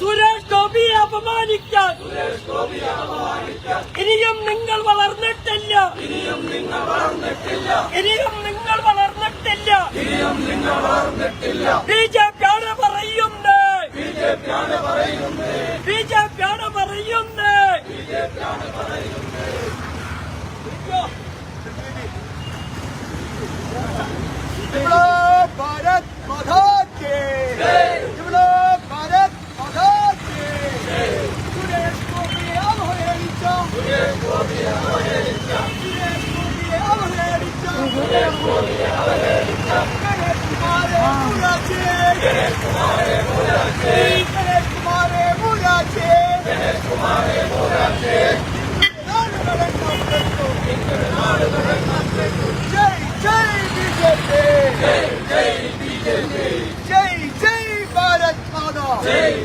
സുരേഷ് ഗോപിയെ അപമാനിക്കാൻ. ഇനിയും നിങ്ങൾ വളർന്നിട്ടില്ല. ഇനിയും നിങ്ങൾ വളർന്നിട്ടില്ല. ബി ജെ Jai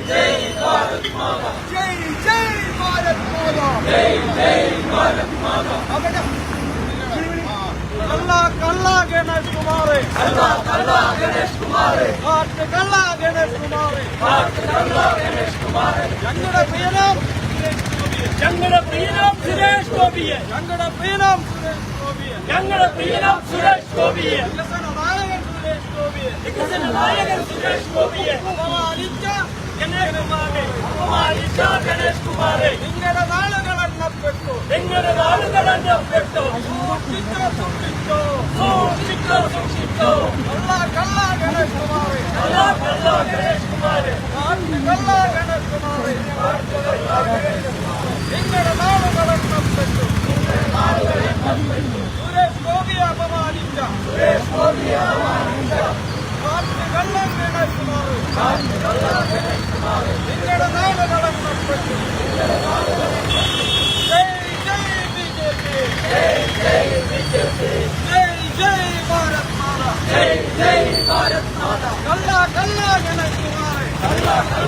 Jai കള്ള കള്ള ഗണേഷ് കുമാറ്. കള്ള കള്ള ഗണേഷ് കുമാറ്. കാട്ട് കള്ള ഗണേഷ് കുമാറ്. കാട്ട് കള്ള ഗണേഷ് കുമാറ്. ഞങ്ങളുടെ പ്രിയനം ഞങ്ങളുടെ പ്രിയനം സുരേഷ് ഗോപിയെ. ഞങ്ങളുടെ പ്രിയനം സുരേഷ് ഗോപിയെ. ഞങ്ങളുടെ പ്രിയനം സുരേഷ് ഗോപിയെ. വികസന നായകൻ സുരേഷ് ഗോപിയെ. വികസന നായകൻ സുരേഷ് ഗോപിയെ. അപമാനിച്ച ഗണേഷ് കുമാറെ. അപമാനിച്ച ഗണേഷ് കുമാറെ. നിങ്ങളുടെ നാളുകൾ എണ്ണപ്പെട്ടു നിങ്ങളുടെ നാളുകൾ എണ്ണപ്പെട്ടു സൂക്ഷിച്ചോ സൂക്ഷിച്ചോ സൂക്ഷിച്ചോ സൂക്ഷിച്ചോ കള്ള കള്ള ഗണേഷ് കുമാറെ കള്ള കള്ള ഗണേഷ് കുമാരെ കാട്ട് കള്ള ഗണേഷ് കുമാറെ നിങ്ങളുടെ നാളുകൾ എണ്ണപ്പെട്ടു സുരേഷ് ഗോപിയെ അപമാനിച്ച സുരേഷ് ഗോപിയെ അപമാനിച്ച കാട്ട് കള്ളൻ ഗണേഷ് കുമാറെ കാട്ട് കള്ള ഗണേഷ് കുമാറെ നിങ്ങളുടെ നാളുകൾ എണ്ണപ്പെട്ടു ജയ് ജയ് ബിജെപി ജയ് ജയ് ബിജെപി ജയ് ജയ് ഭാരത് മാതാ ജയ് ജയ് ഭാരത് മാതാ കള്ള കള്ള ഗണേഷ് കുമാറെ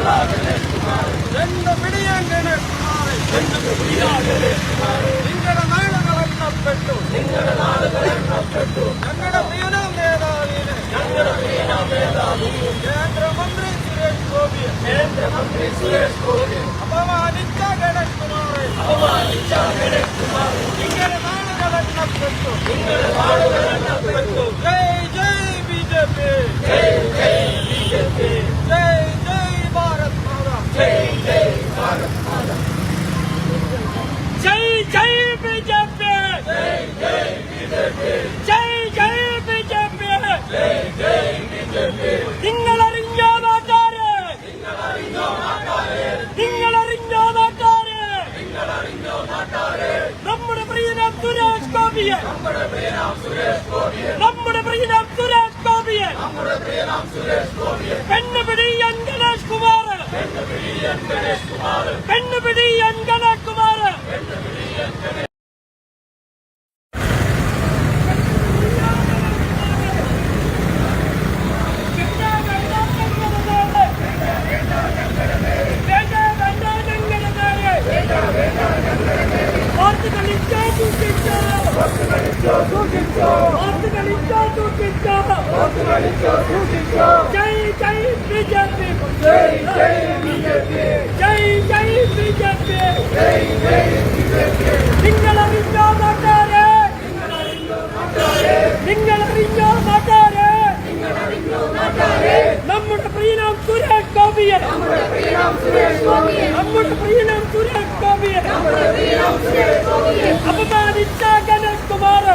കള്ള കള്ള ഗണേഷ് കുമാറെ രണ്ട് പിടിയൻ ഗണേഷ് കുമാറെ രണ്ട് പിടിയൻ ഗണേഷ് കുമാറെ നിങ്ങളുടെ നാളുകൾ എണ്ണപ്പെട്ടു നിങ്ങളുടെ നാളുകൾ എണ്ണപ്പെട്ടു ഞങ്ങളുടെ പ്രിയനാം നേതാവിനെ ഞങ്ങളുടെ പ്രിയനാം നേതാവിനെ കേന്ദ്രമന്ത്രി സുരേഷ് ഗോപിയെ കേന്ദ്രമന്ത്രി സുരേഷ് ഗോപിയെ അപമാനിച്ച ഗണേഷ് കുമാറെ അപമാനിച്ച ഗണേഷ് കുമാറെ നിങ്ങളുടെ നാളുകൾ എണ്ണപ്പെട്ടു നിങ്ങളുടെ നാളുകൾ എണ്ണപ്പെട്ടു ജയ് ജയ് ബി ജെ പി ജയ് ജയ് ബി ജെ പി ജയ് ജയ് ഭാരത് മാതാ ജയ് ജയ് ജയ് ബി ജെ പി ജയ് ജയ് ബി ജെ പി അറിഞ്ഞോ നാട്ടാരെ നിങ്ങൾ അറിഞ്ഞോ നാട്ടാരെ നമ്മുടെ പ്രിയനാം സുരേഷ് ഗോപിയെ! നമ്മുടെ പ്രിയനാം സുരേഷ് ഗോപിയെ! പെണ്ണുപിടിയൻ ഗണേഷ് കുമാർ പെണ്ണുപിടിയൻ ഗണേഷ് കുമാർ ഓർത്ത് കളിച്ചോ സൂക്ഷിച്ചോ ഓർത്ത് ജെ പി നിങ്ങൾ അറിഞ്ഞോ നാട്ടാരെ നിങ്ങൾ അറിഞ്ഞോ നാട്ടാരെ നമ്മുടെ പ്രിയനാം സുരേഷ് ഗോപിയെ നമ്മുടെ പ്രിയനാം സുരേഷ് ഗോപിയെ അപമാനിച്ച ഗണേഷ് കുമാർ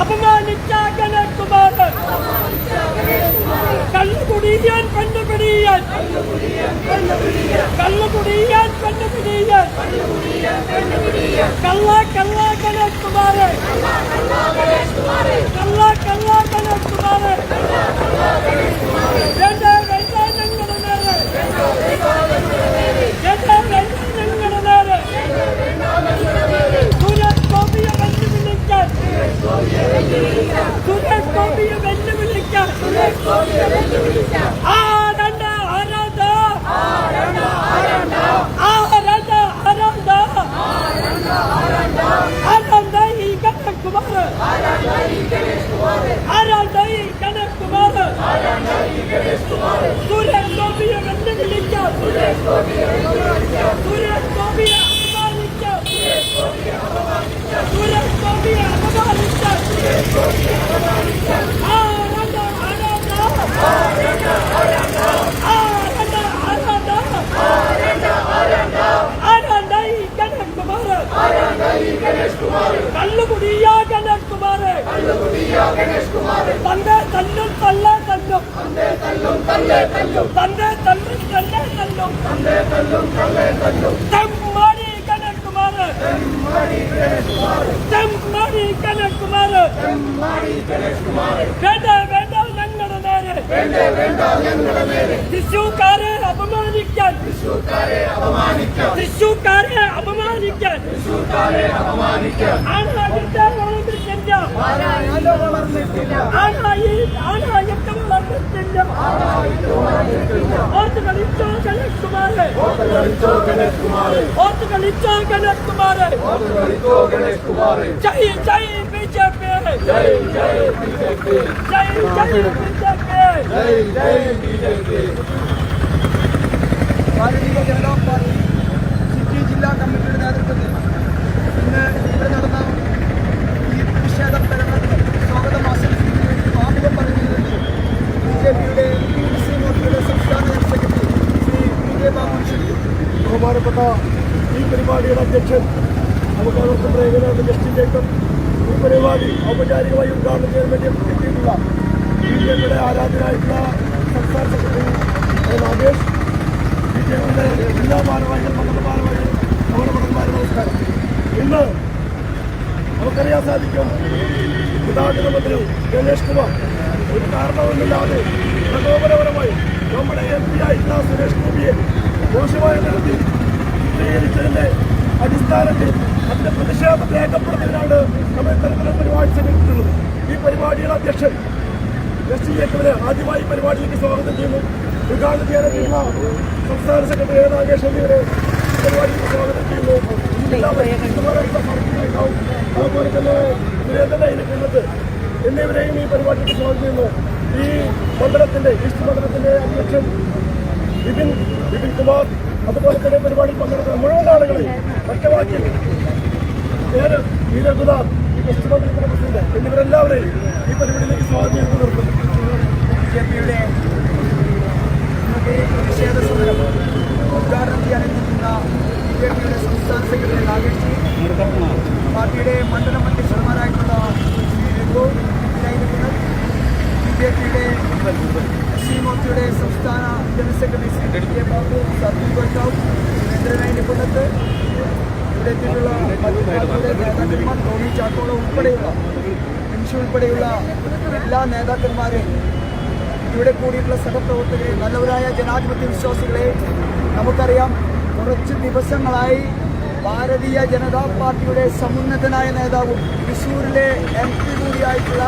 അപമാനിച്ച ഗണേഷ് കുമാർ കള്ളുകുടിയാൻ പെണ്ണുപിടിയാൻ കള്ളുകുടിയാൻ പെണ്ണുപിടിയാൻ കള്ള കള്ള ഗണേഷ് കുമാർ കള്ള കള്ള ഗണേഷ് കുമാർ വേണ്ട വേണ്ട ഞങ്ങളുടെ നേരെ വേണ്ട വേണ്ട ഞങ്ങളുടെ നേരെ സുരേഷ് ഗോപിയെ വെല്ലുവിളിക്കാൻ സുരേഷ് கல்லுகுடியா கணேஷ்குமார் கல்லுகுடியா கணேஷ்குமார் தந்தை தள்ளும் தள்ள தள்ளும். தந்தை தள்ளும் தள்ள தள்ளும். தந்தை தள்ளும் தள்ள தள்ளும் தந்தை தள்ளும் தள்ள தள்ளும் தம்மாடி கணேஷ்குமார் தம்மாடி கணேஷ்குமார் தம்மாடி கணேஷ்குமார் தம்மாடி கணேஷ்குமார் வேண்டாம் തൃശൂക്കാരെ അപമാനിക്കാൻ തൃശൂക്കാരെ അപമാനിക്കാൻ ആണായിട്ട് വളർന്നിട്ടില്ല ആണായി ആണായിട്ട് വളർന്നിട്ടില്ല ഓർത്ത് കളിച്ചോ കനകുമാരെ ഓർത്ത് കളിച്ചോ കനകുമാരെ ജയ് ജയ് ബി ജെ പി ജയ് ജയ് ബി ജെ പി ജയ് ജയ് B J P Bharatiya Janata party city ജില്ലാ കമ്മിറ്റിയുടെ നേതൃത്വത്തിൽ ഇന്ന് ഇവിടെ നടന്ന ഈ പ്രതിഷേധ പ്രകടനത്തിന് സ്വാഗതം വേണ്ടി സ്വാഗതം പറയുന്നതിന് ബി ജെ പിയുടെ മുസ്ലിം മോർച്ചയുടെ സംസ്ഥാന general secretary Shri P K Babu ക്ഷണിക്കുന്നു ബഹുമാനപ്പെട്ട ഈ പരിപാടിയുടെ അധ്യക്ഷൻ നമുക്ക് അവർക്ക് പ്രേരണ ജസ്റ്റിൻ ജേക്കബ് ഈ പരിപാടി ഔപചാരികമായി ഉദ്ഘാടനം ചെയ്യാൻ വേണ്ടി എത്തിയിട്ടുള്ള പിയുടെ ആരാധനായിട്ടുള്ള സംസ്ഥാന സെക്രട്ടറി രാകേഷ്. ബി ജെ പിയുടെ ജില്ലാ ഭാരവാഹികൾ മണ്ഡല ഭാരവാഹികൾ നമ്മുടെ മണ്ഡലമാർ നമസ്കാരം. ഇന്ന് നമുക്കറിയാൻ സാധിക്കും ഗതാഗത മന്ത്രി ഗണേഷ് കുമാർ ഒരു കാരണവുമില്ലാതെ പ്രകോപനപരമായി നമ്മുടെ എം പി ആയിട്ടുള്ള സുരേഷ് ഗോപിയെ മോശമായ നിരത്തിൽ ചിത്രീകരിച്ചതിന്റെ അടിസ്ഥാനത്തിൽ അതിന്റെ പ്രതിഷേധം രേഖപ്പെടുത്തുന്നതിനാണ് നമ്മൾ ഇത്തരത്തിലുള്ള പരിപാടി സംഘടിപ്പിക്കുന്നത് ഈ പരിപാടിയുടെ അധ്യക്ഷൻ എസ് ടി ആദ്യമായി പരിപാടിയിലേക്ക് സ്വാഗതം ചെയ്യുന്നു ഉദ്ഘാടനം ചെയ്യാനെത്തിയുള്ള സംസ്ഥാന സെക്രട്ടറി എ. നാഗേഷ് എന്നിവരെ ഈ പരിപാടിയിലേക്ക് സ്വാഗതം ചെയ്യുന്നു. അതുപോലെ തന്നെ സുരേന്ദ്രൻ അതിനെക്കുള്ളത് എന്നിവരെയും ഈ പരിപാടിക്ക് സ്വാഗതം ചെയ്യുന്നു ഈ മണ്ഡലത്തിന്റെ ഈസ്റ്റ് മണ്ഡലത്തിന്റെ അധ്യക്ഷൻ വിപിൻ വിപിൻ കുമാർ അതുപോലെ തന്നെ പരിപാടിയിൽ പങ്കെടുക്കുന്ന മുഴുവൻ ആളുകളെയും ഒറ്റവാക്കി പേര് ഈ വെസ്റ്റ് പരിപാടിയിലേക്ക് സ്വാഗതം ചെയ്ത് നിർത്തുന്നു ബി ജെ പിയുടെ പ്രതിഷേധ സമരം ഉദ്ഘാടനം ചെയ്യാനെത്തിക്കുന്ന ബി ജെ. പാർട്ടിയുടെ മണ്ഡലം മന്ത്രി ശ്രീ രഘു വിനായകൻ ബി ജെ പിയുടെ എസ് സി മോർച്ചയുടെ സംസ്ഥാന general secretary Shri D K Babu Sathyan ഗോട്ടാവ് സുരേന്ദ്രനായി കൊല്ലത്ത് ഇവിടെ എത്തിയിട്ടുള്ള മറ്റു പാർട്ടിയുടെ നേതാക്കന്മാർ ടോണി ചാക്കോള ഉൾപ്പെടെയുള്ള മനുഷ്യ ഉൾപ്പെടെയുള്ള എല്ലാ നേതാക്കന്മാരെയും ഇവിടെ കൂടിയിട്ടുള്ള സഹപ്രവർത്തകരെ നല്ലവരായ ജനാധിപത്യ വിശ്വാസികളെ നമുക്കറിയാം കുറച്ച് ദിവസങ്ങളായി ഭാരതീയ ജനതാ പാർട്ടിയുടെ സമുന്നതനായ നേതാവും തൃശ്ശൂരിലെ എം പി കൂടിയായിട്ടുള്ള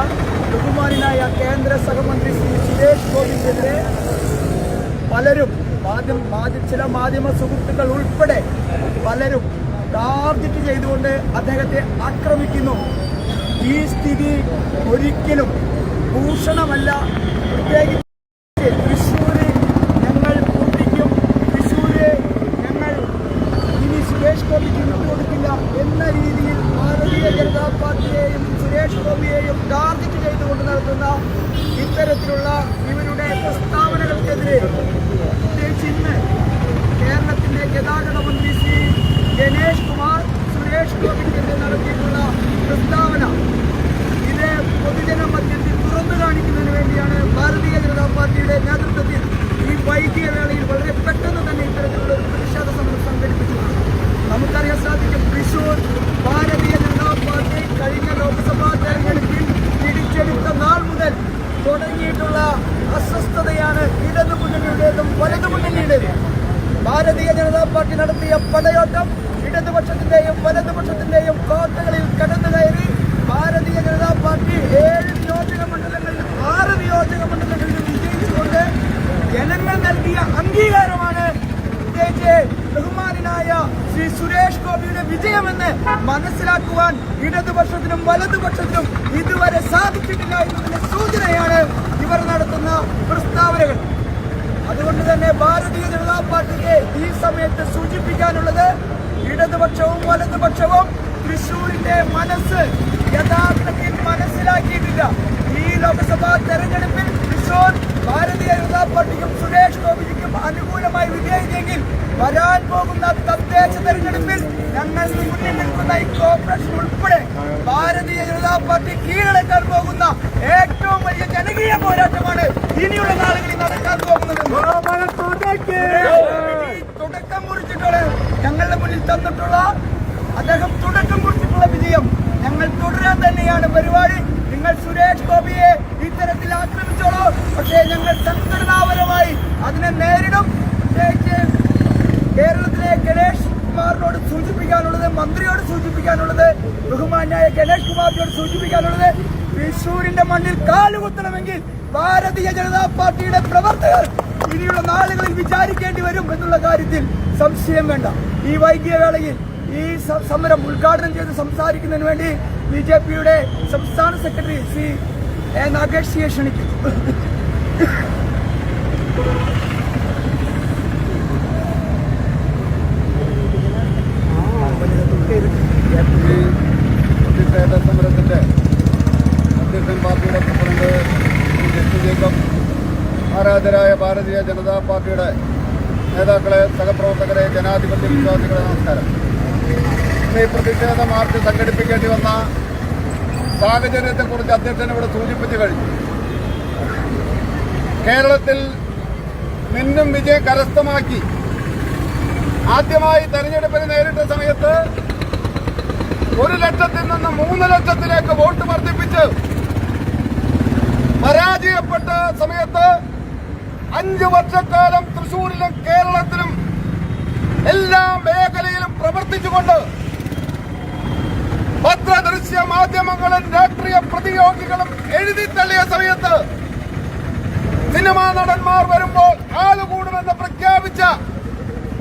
ബഹുമാനായ കേന്ദ്ര സഹമന്ത്രി ശ്രീ സുരേഷ് ഗോപിക്കെതിരെ പലരും മാധ്യമ മാധ്യ ചില മാധ്യമ സുഹൃത്തുക്കൾ ഉൾപ്പെടെ പലരും ടാർഗറ്റ് ചെയ്തുകൊണ്ട് അദ്ദേഹത്തെ ആക്രമിക്കുന്നു. ഈ സ്ഥിതി ഒരിക്കലും ഭൂഷണമല്ല. പ്രത്യേകിച്ച് Thank you. ശ്രീ സുരേഷ് ഗോപിയുടെ വിജയമെന്ന് മനസ്സിലാക്കുവാൻ ഇടതുപക്ഷത്തിനും വലതുപക്ഷത്തിനും ഇതുവരെ സാധിച്ചിട്ടില്ല എന്നതിന്റെ സൂചനയാണ് ഇവർ നടത്തുന്ന പ്രസ്താവനകൾ. അതുകൊണ്ട് തന്നെ ഭാരതീയ ജനതാ പാർട്ടിയെ ഈ സമയത്ത് സൂചിപ്പിക്കാനുള്ളത് ഇടതുപക്ഷവും വലതുപക്ഷവും തൃശൂരിന്റെ മനസ്സ് യഥാർത്ഥത്തിൽ മനസ്സിലാക്കിയിട്ടില്ല. ഈ ലോക്സഭാ തെരഞ്ഞെടുപ്പിൽ തൃശൂർ ഭാരതീയ ജനതാ പാർട്ടിക്കും സുരേഷ് ഗോപിജിക്കും അനുകൂലമായി വിജയിച്ചെങ്കിൽ വരാൻ പോകുന്ന തദ്ദേശ തെരഞ്ഞെടുപ്പിൽ ഞങ്ങൾ മുന്നിൽ നിൽക്കുന്ന ഈ കോർപ്പറേഷൻ ഉൾപ്പെടെ ഭാരതീയ ജനതാ പാർട്ടി കീഴടക്കാൻ പോകുന്ന ഏറ്റവും വലിയ ജനകീയ പോരാട്ടമാണ് ഇനിയുള്ള നാളുകളിൽ നടക്കാൻ പോകുന്നത്. തുടക്കം കുറിച്ചിട്ടുള്ള ഞങ്ങളുടെ മുന്നിൽ തന്നിട്ടുള്ള അദ്ദേഹം തുടക്കം കുറിച്ചിട്ടുള്ള വിജയം ഞങ്ങൾ തുടരാൻ തന്നെയാണ് പരിപാടി. നിങ്ങൾ സുരേഷ് ഗോപിയെ ഇത്തരത്തിൽ ആക്രമിച്ചോളൂ. പക്ഷേ ഞങ്ങൾ സംഘടനാപരമായി അതിനെ നേരിടും. പ്രത്യേകിച്ച് കേരളത്തിലെ ഗണേഷ് കുമാറിനോട് സൂചിപ്പിക്കാനുള്ളത് മന്ത്രിയോട് സൂചിപ്പിക്കാനുള്ളത് ബഹുമാന്യായ ഗണേഷ് കുമാറിനോട് സൂചിപ്പിക്കാനുള്ളത് തൃശൂരിന്റെ മണ്ണിൽ കാലുകുത്തണമെങ്കിൽ ഭാരതീയ ജനതാ പാർട്ടിയുടെ പ്രവർത്തകർ ഇനിയുള്ള നാളുകളിൽ വിചാരിക്കേണ്ടി വരും എന്നുള്ള കാര്യത്തിൽ സംശയം വേണ്ട. ഈ വൈകിയ വേളയിൽ ഈ സമരം ഉദ്ഘാടനം ചെയ്ത് സംസാരിക്കുന്നതിന് വേണ്ടി ബി ജെ പിയുടെ സംസ്ഥാന സെക്രട്ടറി ശ്രീ നാഗേഷ് സിയെ ക്ഷണിക്കും ഈ പ്രതിഷേധ സമരത്തിന്റെ അധ്യക്ഷൻ പാർട്ടിയുടെ പ്രസിഡന്റ് ശ്രീ ജസ്റ്റിൻ ജേക്കബ് ആരാധരായ ഭാരതീയ ജനതാ പാർട്ടിയുടെ നേതാക്കളെ സഹപ്രവർത്തകരെ ജനാധിപത്യ വിശ്വാസികളെ നമസ്കാരം. ഇന്ന് ഈ പ്രതിഷേധ മാർച്ച് സംഘടിപ്പിക്കേണ്ടി വന്ന സാഹചര്യത്തെക്കുറിച്ച് അധ്യക്ഷൻ ഇവിടെ സൂചിപ്പിച്ചു കഴിഞ്ഞു. കേരളത്തിൽ മിന്നും വിജയം കരസ്ഥമാക്കി ആദ്യമായി തെരഞ്ഞെടുപ്പിന് നേരിട്ട സമയത്ത് ഒരു ലക്ഷത്തിൽ നിന്ന് മൂന്ന് ലക്ഷത്തിലേക്ക് വോട്ട് വർദ്ധിപ്പിച്ച് പരാജയപ്പെട്ട സമയത്ത് അഞ്ചു വർഷക്കാലം തൃശൂരിലും കേരളത്തിലും എല്ലാ മേഖലയിലും പ്രവർത്തിച്ചുകൊണ്ട് പത്രദൃശ്യ മാധ്യമങ്ങളും രാഷ്ട്രീയ പ്രതിയോഗികളും എഴുതി തള്ളിയ സമയത്ത് സിനിമാ നടന്മാർ വരുമ്പോൾ ആളുകൂടുമെന്ന് പ്രഖ്യാപിച്ച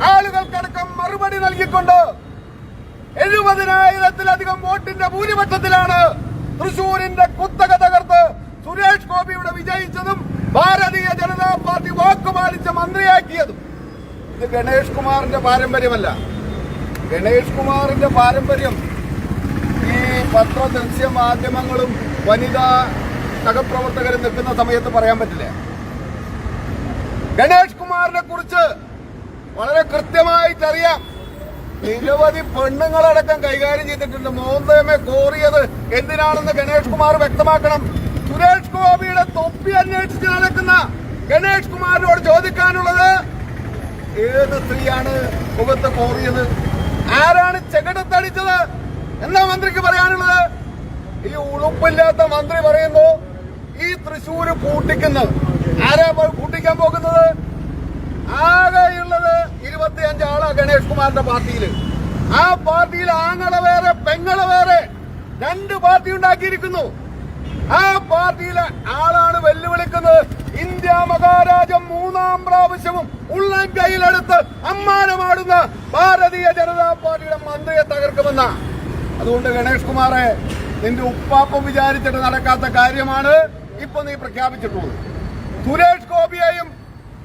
ആളുകൾക്കടക്കം മറുപടി നൽകിക്കൊണ്ട് എഴുപതിനായിരത്തിലധികം വോട്ടിന്റെ ഭൂരിപക്ഷത്തിലാണ് തൃശൂരിന്റെ കുത്തക തകർത്ത് സുരേഷ് ഗോപിയുടെ വിജയിച്ചതും ഭാരതീയ ജനതാ പാർട്ടി വാക്കുപാലിച്ച മന്ത്രിയാക്കിയതും ഇത് ഗണേഷ് കുമാറിന്റെ പാരമ്പര്യമല്ല. ഗണേഷ് കുമാറിന്റെ പാരമ്പര്യം ഈ പത്ര ദൃശ്യ മാധ്യമങ്ങളും വനിതാ സഹപ്രവർത്തകരും നിൽക്കുന്ന സമയത്ത് പറയാൻ പറ്റില്ല. ഗണേഷ് കുമാറിനെ കുറിച്ച് വളരെ കൃത്യമായിട്ടറിയാം നിരവധി പെണ്ണുങ്ങളടക്കം കൈകാര്യം ചെയ്തിട്ടുണ്ട്. മോന്തേമെ കോറിയത് എന്തിനാണെന്ന് ഗണേഷ് കുമാർ വ്യക്തമാക്കണം. സുരേഷ് ഗോപിയുടെ തൊപ്പി അന്വേഷിച്ച് നടക്കുന്ന ഗണേഷ് കുമാറിനോട് ചോദിക്കാനുള്ളത് ഏത് സ്ത്രീയാണ് മുഖത്ത് കോറിയത്? ആരാണ് ചെകിടത്തടിച്ചത്? എന്താ മന്ത്രിക്ക് പറയാനുള്ളത്? ഈ ഉളുപ്പില്ലാത്ത മന്ത്രി പറയുന്നു ഈ തൃശ്ശൂര് പൂട്ടിക്കുന്നത്. ആരാ പൂട്ടിക്കാൻ പോകുന്നത്? ആകെയുള്ളത് ഇരുപത്തിയഞ്ച് ആളാ ഗണേഷ് കുമാറിന്റെ പാർട്ടിയിൽ ആ പാർട്ടിയിൽ ആങ്ങളെ വേറെ പെങ്ങളെ വേറെ രണ്ട് പാർട്ടി ഉണ്ടാക്കിയിരിക്കുന്നു. ആ പാർട്ടിയിലെ ആളാണ് വെല്ലുവിളിക്കുന്നത്. ഇന്ത്യ മഹാരാജം മൂന്നാം പ്രാവശ്യവും ഉള്ളം കയ്യിലെടുത്ത് അമ്മാനമാടുന്ന ഭാരതീയ ജനതാ പാർട്ടിയുടെ മന്ത്രിയെ തകർക്കുമെന്ന. അതുകൊണ്ട് ഗണേഷ് കുമാറെ നിന്റെ ഉപ്പാപ്പം വിചാരിച്ചിട്ട് നടക്കാത്ത കാര്യമാണ് ഇപ്പൊ നീ പ്രഖ്യാപിച്ചിട്ടുള്ളത്. സുരേഷ് ഗോപിയെയും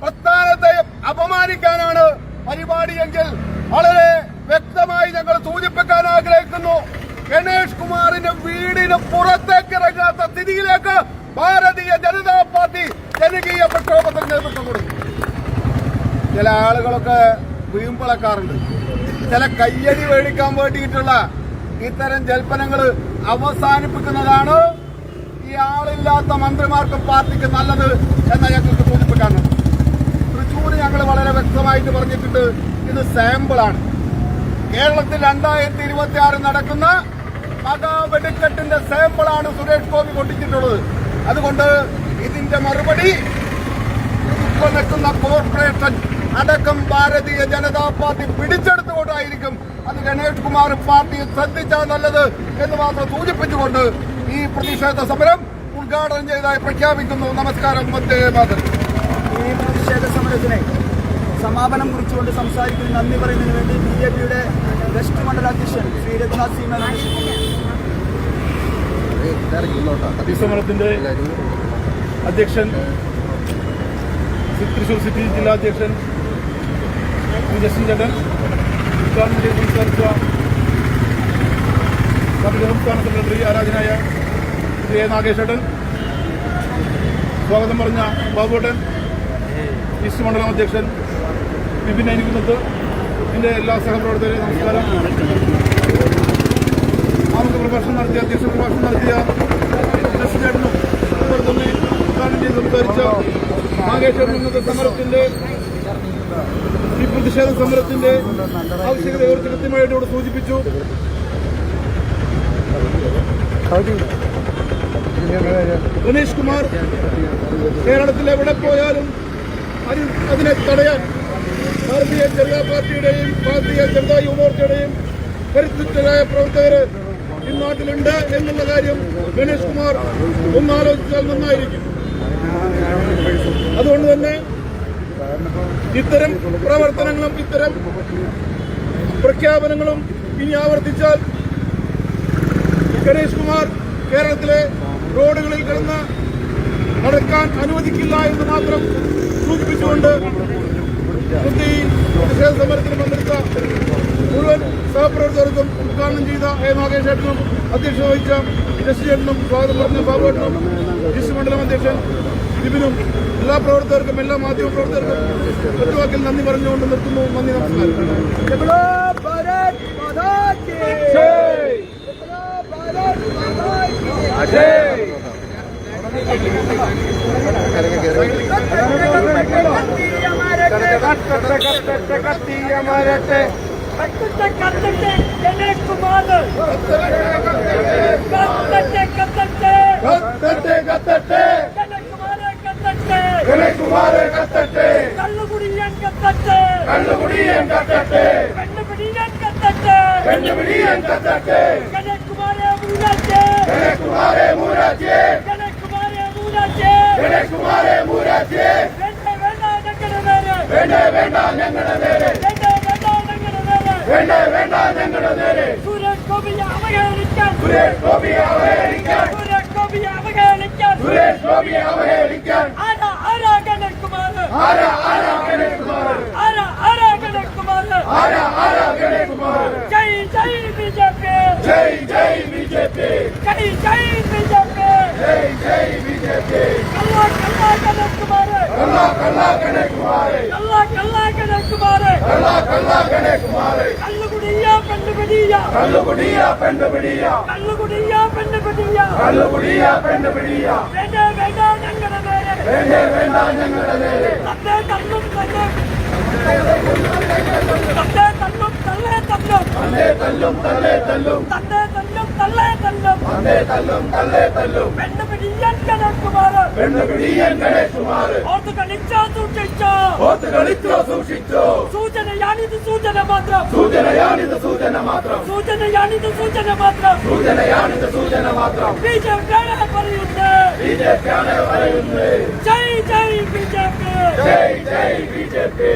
പ്രസ്ഥാനത്തെയും അപമാനിക്കാനാണ് പരിപാടിയെങ്കിൽ വളരെ വ്യക്തമായി ഞങ്ങൾ സൂചിപ്പിക്കാൻ ആഗ്രഹിക്കുന്നു. ഗണേഷ് കുമാറിന്റെ വീടിന് പുറത്തേക്ക് ഇറങ്ങാത്ത സ്ഥിതിയിലേക്ക് ഭാരതീയ ജനതാ പാർട്ടി ജനകീയ പ്രക്ഷോഭത്തിന് നേതൃത്വം കൊടുക്കും ചില ആളുകളൊക്കെ വീമ്പിളക്കാറുണ്ട്. ചില കയ്യടി മേടിക്കാൻ വേണ്ടിയിട്ടുള്ള ഇത്തരം ജൽപ്പനങ്ങൾ അവസാനിപ്പിക്കുന്നതാണ് ഈ ആളില്ലാത്ത മന്ത്രിമാർക്കും പാർട്ടിക്ക് നല്ലത് എന്ന് ഞങ്ങൾക്ക് സൂചിപ്പിക്കാനുണ്ട്. തൃശ്ശൂർ ഞങ്ങൾ വളരെ വ്യക്തമായിട്ട് പറഞ്ഞിട്ടുണ്ട് ഇത് സാമ്പിളാണ് കേരളത്തിൽ രണ്ടായിരത്തി ഇരുപത്തി നടക്കുന്ന മഹാവെടിക്കെട്ടിന്റെ സാമ്പിളാണ് സുരേഷ് ഗോപി കൊണ്ടിട്ടുള്ളത് അതുകൊണ്ട് ഇതിന്റെ മറുപടി നിൽക്കുന്ന കോർപ്പറേഷൻ അടക്കം ഭാരതീയ ജനതാ പാർട്ടി പിടിച്ചെടുത്തുകൊണ്ടായിരിക്കും അത് ഗണേഷ് കുമാർ പാർട്ടി ശ്രദ്ധിച്ചാൽ നല്ലത് എന്ന് മാത്രം സൂചിപ്പിച്ചുകൊണ്ട് ഈ പ്രതിഷേധ സമരം ഉദ്ഘാടനം ചെയ്തായി പ്രഖ്യാപിക്കുന്നു. നമസ്കാരം. ഈ പ്രതിഷേധ സമരത്തിന് സമാപനം കുറിച്ചുകൊണ്ട് സംസാരിക്കുന്നതിന് നന്ദി പറയുന്നതിന് വേണ്ടി ബി ജെ പിയുടെ വെസ്റ്റ് മണ്ഡലാധ്യക്ഷൻ ശ്രീ രഘുനാഥ് സിംഗ് സമരത്തിന്റെ അധ്യക്ഷൻ തൃശൂർ സിറ്റി ജില്ലാ അധ്യക്ഷൻ ജസ്റ്റിൻ ചേട്ടൻ ഉദ്ഘാടനം സംസാരിച്ച പാർട്ടിയുടെ സംസ്ഥാന സെക്രട്ടറി ആരാധനായ ശ്രീ എ നാഗേഷ് സ്വാഗതം പറഞ്ഞ ബാബുട്ടൻ ഈസ്റ്റ് മണ്ഡലം അധ്യക്ഷൻ വിപിൻ അനിക്കുന്നത്ത് എന്റെ എല്ലാ സഹപ്രവർത്തകരെയും നമസ്കാരം. ആമുഖ പ്രഭാഷണം നടത്തിയ അധ്യക്ഷ പ്രഭാഷണം നടത്തിയ ജസ്റ്റിനേട്ടനും അതുപോലെ തന്നെ ഉദ്ഘാടനം ചെയ്ത് സംസാരിച്ച നാഗേശ്വരൻ ഇന്നത്തെ സമരത്തിന്റെ ഈ പ്രതിഷേധ സമരത്തിന്റെ ആവശ്യകതയെക്കുറിച്ച് കൃത്യമായിട്ട് ഇവിടെ സൂചിപ്പിച്ചു. ഗണേഷ് കുമാർ കേരളത്തിൽ എവിടെ പോയാലും അതിനെ തടയാൻ ഭാരതീയ ജനതാ പാർട്ടിയുടെയും ഭാരതീയ ജനതാ യുവമോർച്ചയുടെയും കരുത്തുറ്റരായ പ്രവർത്തകർ ഈ നാട്ടിലുണ്ട് എന്നുള്ള കാര്യം ഗണേഷ് കുമാർ ഒന്നാലോചിച്ചാൽ നന്നായിരിക്കും. അതുകൊണ്ട് തന്നെ ഇത്തരം പ്രവർത്തനങ്ങളും ഇത്തരം പ്രഖ്യാപനങ്ങളും ഇനി ആവർത്തിച്ചാൽ ഗണേഷ് കുമാർ കേരളത്തിലെ റോഡുകളിൽ കിടന്ന് നടക്കാൻ അനുവദിക്കില്ല എന്ന് മാത്രം സൂചിപ്പിച്ചുകൊണ്ട് പ്രതിഷേധ സമരത്തിൽ പങ്കെടുത്ത മുഴുവൻ സഹപ്രവർത്തകർക്കും ഉദ്ഘാടനം ചെയ്ത എ നാഗേഷ് ഏട്ടനും അധ്യക്ഷത വഹിച്ച ഇൻഡസ്ട്രി സ്വാഗതം പറഞ്ഞ ബാബു ഏട്ടനും ഈസ്റ്റ് മണ്ഡലം അധ്യക്ഷൻ ഇതിനും എല്ലാ പ്രവർത്തകർക്കും എല്ലാ മാധ്യമ പ്രവർത്തകർക്കും ഒറ്റവാക്കിൽ നന്ദി പറഞ്ഞുകൊണ്ട് നിർത്തുന്നു. നന്ദി നമസ്കാരം. കത്തിയ മരട്ടെ കത്തിയ മരട്ടെ மாறு கத்தட்டே கத்தட்டே. கத்தட்டே கத்தட்டே. கண்ணகுமாரே கத்தட்டே. கண்ணகுமாரே கத்தட்டே. வேண்டாம் வேண்டாம் எங்களது வேண்டாம் வேண்டாம் எங்களது வேண்டாம் வேண்டாம் எங்களது അവഹേളിക്കാൻ. സുരേഷ് ഗോപിയെ അവഹേളിക്കാൻ. സുരേഷ് ഗോപിയെ അവഹേളിക്കാൻ. സുരേഷ് ഗോപിയെ അവഹേളിക്കാൻ. ആരാ ആരാ ഗണേഷ് കുമാർ? ആരാ ആരാ ഗണേഷ് കുമാർ? ആരാ ആരാ ഗണേഷ് കുമാർ? ആരാ ആരാ ഗണേഷ് കുമാർ? ജയ് ജയ് ബി ജെ പി ജയ് ജയ് ബി ജെ പി ജയ് ജയ് ബി ജെ പി ജയ് ജയ് ബി ജെ പെണ്ണുപിടിയ കള്ളുകുടിയ പെണ്ണുപിടിയ. കള്ളുകുടിയ പെണ്ണുപിടിയ. കള്ളുകുടിയ പെണ്ണുപിടിയ. വേണ്ട വേണ്ട ഞങ്ങളുടെ വേണ്ടേ വേണ്ട ഞങ്ങളുടെ തന്നേ തള്ളും തന്നെ തന്നേ തന്നേ തല്ലും തല്ലേ തല്ലും തന്നേ തന്നേ തല്ലും. തല്ലേ തല്ലും. പെണ്ണുപിടിയൻ ഗണേഷ് കുമാർ പെണ്ണുപിടിയൻ ഗണേഷ് കുമാർ ഓർത്ത് കളിച്ചോ സൂക്ഷിച്ചോ. ഓത്ത് കളിച്ചോ സൂക്ഷിച്ചോ. സൂചനയാണിത് സൂചന മാത്രം. സൂചനയാണിത് സൂചന മാത്രം. സൂചനയാണിത് സൂചന മാത്രം. സൂചനയാണിത് സൂചന മാത്രം. ബി ജെ പി പറയുന്നു ബി ജെ പറയുന്നത്. ജയ് ജയ് ബി ജെ പി ജയ് ജയ് ബി ജെ പി